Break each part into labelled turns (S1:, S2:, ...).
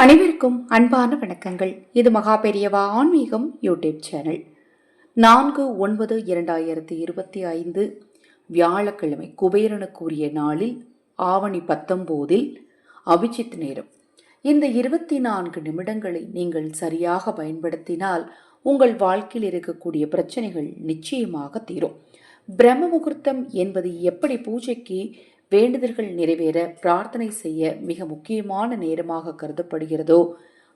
S1: அனைவருக்கும் அன்பான வணக்கங்கள். இது மகா பெரியவா ஆன்மீகம் யூடியூப் சேனல். நான்கு ஒன்பது இரண்டாயிரத்தி இருபத்தி ஐந்து வியாழக்கிழமை குபேரனுக்குரிய நாளில் ஆவணி பத்தொம்போதில் அபிஜித் நேரம். இந்த இருபத்தி நான்கு நிமிடங்களை நீங்கள் சரியாக பயன்படுத்தினால் உங்கள் வாழ்க்கையில் இருக்கக்கூடிய பிரச்சனைகள் நிச்சயமாக தீரும். பிரம்ம முகூர்த்தம் என்பது எப்படி பூஜைக்கு வேண்டுதல்கள் நிறைவேற பிரார்த்தனை செய்ய மிக முக்கியமான நேரமாக கருதப்படுகிறதோ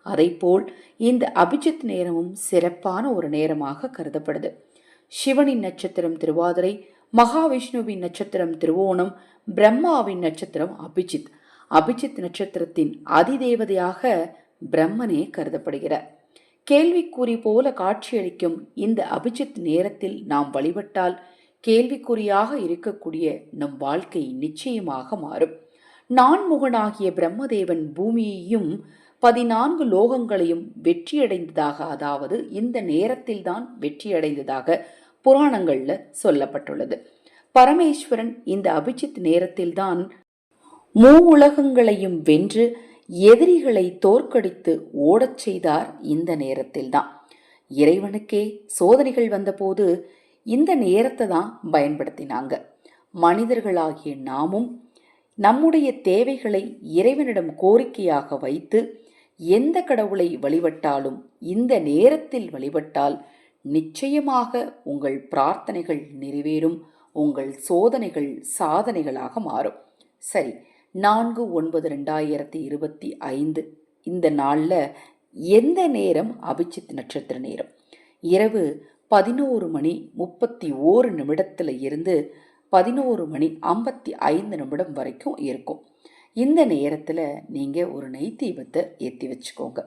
S1: அதைப்போல் இந்த அபிஜித் நேரமும் சிறப்பான ஒரு நேரமாக கருதப்படுது. சிவனின் நட்சத்திரம் திருவாதிரை மகாவிஷ்ணுவின் நட்சத்திரம் திருவோணம் பிரம்மாவின் நட்சத்திரம் அபிஜித் அபிஜித் நட்சத்திரத்தின் அதிதேவதையாக பிரம்மனே கருதப்படுகிறார். கேள்விக்குறி போல காட்சியளிக்கும் இந்த அபிஜித் நேரத்தில் நாம் வழிபட்டால் கேள்விக்குறியாக இருக்கக்கூடிய நம் வாழ்க்கை நிச்சயமாக மாறும். நான்முகனாகிய பிரம்மதேவன் பூமியையும் பதினான்கு லோகங்களையும் வெற்றியடைந்ததாக அதாவது இந்த நேரத்தில்தான் வெற்றியடைந்ததாக புராணங்கள்ல சொல்லப்பட்டுள்ளது. பரமேஸ்வரன் இந்த அபிஜித் நேரத்தில்தான் மூ உலகங்களையும் வென்று எதிரிகளை தோற்கடித்து ஓடச் செய்தார் இந்த நேரத்தில்தான். இறைவனுக்கே சோதனைகள் வந்தபோது இந்த நேரத்தை தான் பயன்படுத்தினாங்க. மனிதர்களாகிய நாமும் நம்முடைய தேவைகளை இறைவனிடம் கோரிக்கையாக வைத்து எந்த கடவுளை வழிபட்டாலும் இந்த நேரத்தில் வழிபட்டால் நிச்சயமாக உங்கள் பிரார்த்தனைகள் நிறைவேறும் உங்கள் சோதனைகள் சாதனைகளாக மாறும். சரி நான்கு ஒன்பது ரெண்டாயிரத்தி இருபத்தி ஐந்து இந்த நாளில் எந்த நேரம் அபிச்சித் நட்சத்திர நேரம்? இரவு பதினோரு மணி முப்பத்தி ஓரு நிமிடத்தில் இருந்து பதினோரு மணி ஐம்பத்தி ஐந்து நிமிடம் வரைக்கும் இருக்கும். இந்த நேரத்தில் நீங்கள் ஒரு நெய் தீபத்தை ஏற்றி வச்சுக்கோங்க.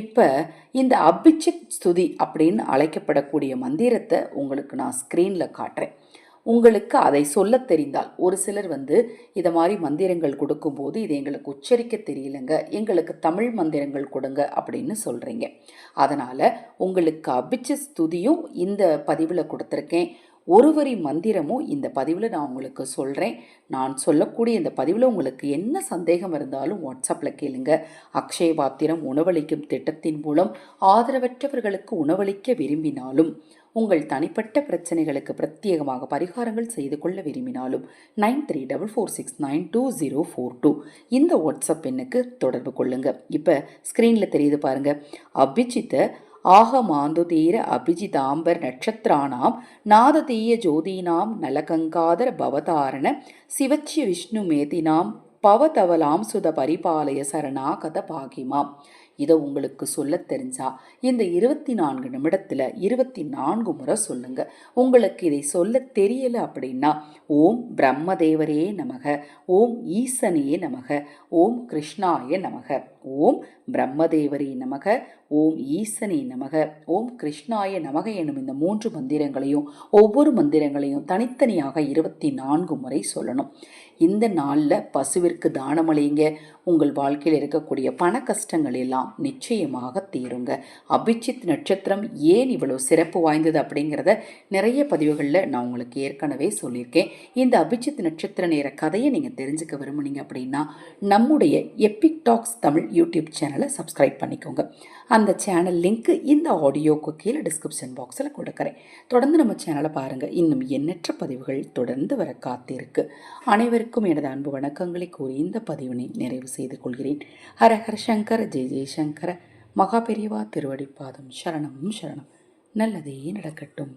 S1: இப்போ இந்த அபிச்சித் ஸ்துதி அப்படின்னு அழைக்கப்படக்கூடிய மந்திரத்தை உங்களுக்கு நான் ஸ்க்ரீனில் காட்டுறேன். உங்களுக்கு அதை சொல்ல தெரிந்தால் ஒரு சிலர் வந்து இதை மாதிரி மந்திரங்கள் கொடுக்கும்போது இது எங்களுக்கு உச்சரிக்க தெரியலங்க எங்களுக்கு தமிழ் மந்திரங்கள் கொடுங்க அப்படின்னு சொல்கிறீங்க அதனால் உங்களுக்கு அபிச்ச ஸ்துதியும் இந்த பதிவில் கொடுத்துருக்கேன். ஒரு வரி மந்திரமும் இந்த பதிவில் நான் உங்களுக்கு சொல்கிறேன் நான் சொல்லக்கூடிய இந்த பதிவில் உங்களுக்கு என்ன சந்தேகம் இருந்தாலும் வாட்ஸ்அப்பில் கேளுங்க. அக்ஷய பாத்திரம் உணவளிக்கும் திட்டத்தின் மூலம் ஆதரவற்றவர்களுக்கு உணவளிக்க விரும்பினாலும் உங்கள் தனிப்பட்ட பிரச்சனைகளுக்கு பிரத்யேகமாக பரிகாரங்கள் செய்து கொள்ள விரும்பினாலும் nine three double four six nine two zero four two இந்த வாட்ஸ்அப் எண்ணுக்கு தொடர்பு கொள்ளுங்கள் இப்போ ஸ்க்ரீனில் தெரியுது பாருங்கள் அபிஜித்தை ஆகமாந்துதீர அபிஜிதாம்பர் நட்சத்திராணாம் நாததீய ஜோதீனாம் நலகங்காதர பவதாரண சிவச்சிய விஷ்ணு மேதினாம் பவதவலாம் சுத பரிபாலய சரணாகத பாகிமாம். இதை உங்களுக்கு சொல்ல தெரிஞ்சா இந்த இருபத்தி நான்கு நிமிடத்தில் இருபத்தி நான்கு முறை சொல்லுங்க. உங்களுக்கு இதை சொல்ல தெரியல அப்படின்னா ஓம் பிரம்மதேவரே நமக ஓம் ஈசனையே நமக ஓம் கிருஷ்ணாய நமக ஓம் பிரம்மதேவரே நமக ஓம் ஈசனே நமக ஓம் கிருஷ்ணாய நமக எனும் இந்த மூன்று மந்திரங்களையும் ஒவ்வொரு மந்திரங்களையும் தனித்தனியாக இருபத்தி நான்கு முறை சொல்லணும். இந்த நாளில் பசுவிற்கு தானமளிங்க. உங்கள் வாழ்க்கையில் இருக்கக்கூடிய பண கஷ்டங்கள் எல்லாம் நிச்சயமாக தீருங்க. அபிஜித் நட்சத்திரம் ஏன் இவ்வளோ சிறப்பு வாய்ந்தது அப்படிங்கிறத நிறைய பதிவுகளில் நான் உங்களுக்கு ஏற்கனவே சொல்லியிருக்கேன். இந்த அபிஜித் நட்சத்திர நேர கதையை நீங்கள் தெரிஞ்சுக்க விரும்புனீங்க அப்படின்னா நம்முடைய எப்பிக் டாக்ஸ் தமிழ் யூடியூப் சேனலை சப்ஸ்கிரைப் பண்ணிக்கோங்க. அந்த சேனல் லிங்க்கு இந்த ஆடியோக்கு கீழே டிஸ்கிரிப்ஷன் பாக்ஸில் கொடுக்குறேன். தொடர்ந்து நம்ம சேனலை பாருங்கள் இன்னும் எண்ணற்ற பதிவுகள் தொடர்ந்து வர காத்திருக்கு. அனைவருக்கும் எனது அன்பு வணக்கங்களை கூறி இந்த பதிவினை நிறைவு செய்து கொள்கிறேன். ஹரஹர் சங்கர். ஜெய் ஜெய் மகா பெரியவா திருவடிப்பாதம் சரணம் சரணம். நல்லதே நடக்கட்டும்.